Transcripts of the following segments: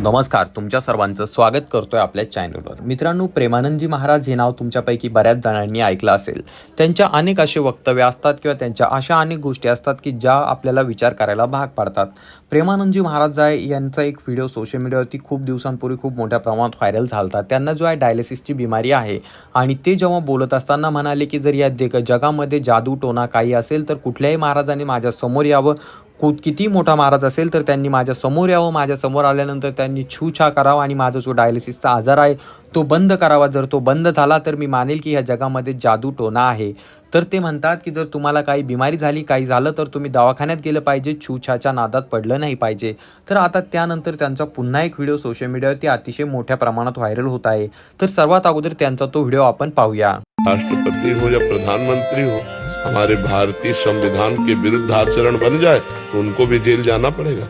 नमस्कार तुमच्या सर्वांचं स्वागत करतोय आपल्या चॅनलवर मित्रांनो प्रेमानंदजी महाराज हे नाव तुमच्यापैकी बऱ्याच जणांनी ऐकलं असेल. त्यांच्या अनेक असे वक्तव्य असतात किंवा त्यांच्या अशा अनेक गोष्टी असतात की ज्या आपल्याला विचार करायला भाग पाडतात. प्रेमानंदजी महाराज यांचा एक व्हिडिओ सोशल मीडियावरती खूप दिवसांपूर्वी खूप मोठ्या प्रमाणात व्हायरल झालता. त्यांना जो आहे डायलिसिसची बिमारी आहे आणि ते जेव्हा बोलत असताना म्हणाले की जर या जगामध्ये जादू टोना काही असेल तर कुठल्याही महाराजांनी माझ्यासमोर यावं कु किती मोठा महाराज असेल तर त्यांनी माझ्यासमोर यावं. माझ्यासमोर आल्यानंतर त्यांनी छूछा करावा आणि माझा जो डायलिसिसचा आजार आहे तो बंद करावा. जर तो बंद झाला तर मी मानेल की ह्या जगामध्ये जादू टोना आहे. तर ते म्हणतात की जर तुम्हाला काही बिमारी झाली काही झालं तर तुम्ही दवाखान्यात गेलं पाहिजे. छूछाच्या नादात पडलं नाही पाहिजे. तर आता त्यानंतर त्यांचा पुन्हा एक व्हिडिओ सोशल मीडियावरती अतिशय मोठ्या प्रमाणात व्हायरल होत आहे. तर सर्वात अगोदर त्यांचा तो व्हिडिओ आपण पाहूया. राष्ट्रपती हो या प्रधानमंत्री हो हमारे भारतीय संविधान के विरुद्ध आचरण बन जाए तो उनको भी जेल जाना पड़ेगा।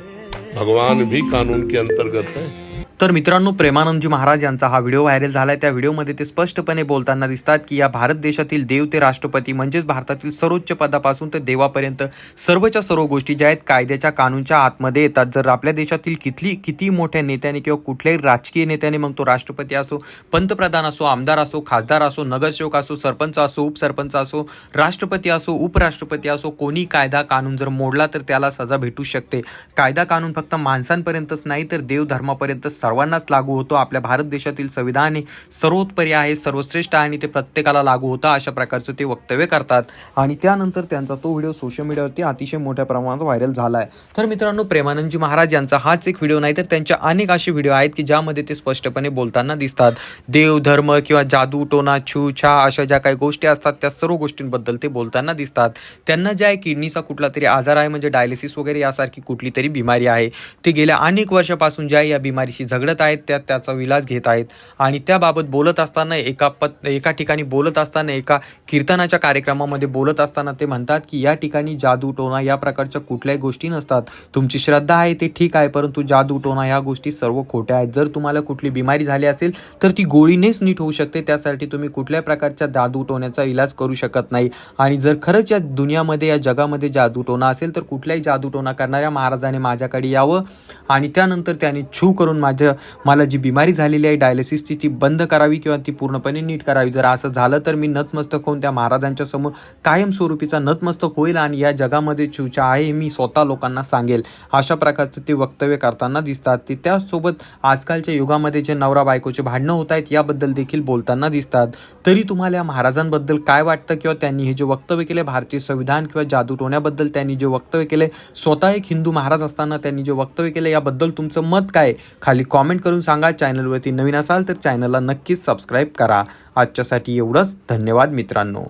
भगवान भी कानून के अंतर्गत है। तर मित्रांनो प्रेमानंदजी महाराज यांचा हा व्हिडिओ व्हायरल झालाय. त्या व्हिडिओमध्ये ते स्पष्टपणे बोलताना दिसतात की या भारत देशातील देव ते राष्ट्रपती म्हणजेच भारतातील सर्वोच्च पदापासून तर देवापर्यंत सर्वच्या सर्व गोष्टी ज्या आहेत कायद्याच्या कानूनच्या आतमध्ये येतात. जर आपल्या देशातील किती किती मोठ्या नेत्याने किंवा कुठल्याही राजकीय नेत्याने मग तो राष्ट्रपती असो पंतप्रधान असो आमदार असो खासदार असो नगरसेवक असो सरपंच असो उपसरपंच असो राष्ट्रपती असो उपराष्ट्रपती असो कोणी कायदा कानून जर मोडला तर त्याला सजा भेटू शकते. कायदा कानून फक्त माणसांपर्यंतच नाही तर देव धर्मापर्यंत सर्वांनाच लागू होतो. आपल्या भारत देशातील संविधान हे सर्वोत्परी आहे सर्वश्रेष्ठ आहे आणि ते प्रत्येकाला लागू होतं अशा प्रकारचं ते वक्तव्य करतात. आणि त्यानंतर त्यांचा तो व्हिडिओ सोशल मीडियावरती अतिशय मोठ्या प्रमाणात व्हायरल झाला आहे तर मित्रांनो प्रेमानंदजी महाराज यांचा हाच एक व्हिडिओ नाही तर त्यांच्या अनेक असे व्हिडिओ आहेत की ज्यामध्ये ते स्पष्टपणे बोलताना दिसतात. देव धर्म किंवा जादू टोना छू छा अशा ज्या काही गोष्टी असतात त्या सर्व गोष्टींबद्दल ते बोलताना दिसतात. त्यांना ज्या किडनीचा कुठला तरी आजार आहे म्हणजे डायलिसिस वगैरे यासारखी कुठली तरी बिमारी आहे. ते गेल्या अनेक वर्षापासून ज्या या बिमारीशी झगडत आहेत त्या त्याचा विलाज घेत आहेत. आणि त्याबाबत बोलत असताना एका पत एका ठिकाणी बोलत असताना एका कीर्तनाच्या कार्यक्रमामध्ये बोलत असताना ते म्हणतात की या ठिकाणी जादू टोना या प्रकारच्या कुठल्याही गोष्टी नसतात. तुमची श्रद्धा आहे ते ठीक आहे परंतु जादू टोना ह्या गोष्टी सर्व खोट्या आहेत. जर तुम्हाला कुठली बिमारी झाली असेल तर ती गोळीनेच नीट होऊ शकते. त्यासाठी तुम्ही कुठल्याही प्रकारच्या जादू टोण्याचा इलाज करू शकत नाही. आणि जर खरंच या दुनियामध्ये या जगामध्ये जादू टोना असेल तर कुठल्याही जादू टोना करणाऱ्या महाराजाने माझ्याकडे यावं आणि त्यानंतर त्याने छू करून माझ्या मला जी बिमारी झालेली आहे डायलिसिसची ती बंद करावी किंवा ती पूर्णपणे नीट करावी. जर असं झालं तर मी नतमस्तक होऊन त्या महाराजांच्या समोर कायमस्वरूपीचा नतमस्तक होईल आणि या जगामध्ये छूचा आहे हे मी स्वतः लोकांना सांगेल. अशा प्रकारचं ते वक्तव्य करताना दिसतात. ते त्याचसोबत आजकालच्या युगामध्ये जे नवरा बायकोचे भांडणं होत आहेत याबद्दल देखील बोलताना दिसतात. तरी तुम्हाला या महाराजांबद्दल काय वाटतं किंवा त्यांनी हे जे वक्तव्य केले भारतीय संविधान किंवा जादू टोण्याबद्दल त्यांनी जे वक्तव्य केले स्वतः एक हिंदू महाराज असताना त्यांनी जे वक्तव्य केले याबद्दल तुमचं मत काय खाली खाली कॉमेंट करून सांगा. चॅनलवरती नवीन असाल तर चॅनलला नक्कीच सबस्क्राईब करा. आजच्यासाठी एवढंच. धन्यवाद मित्रांनो.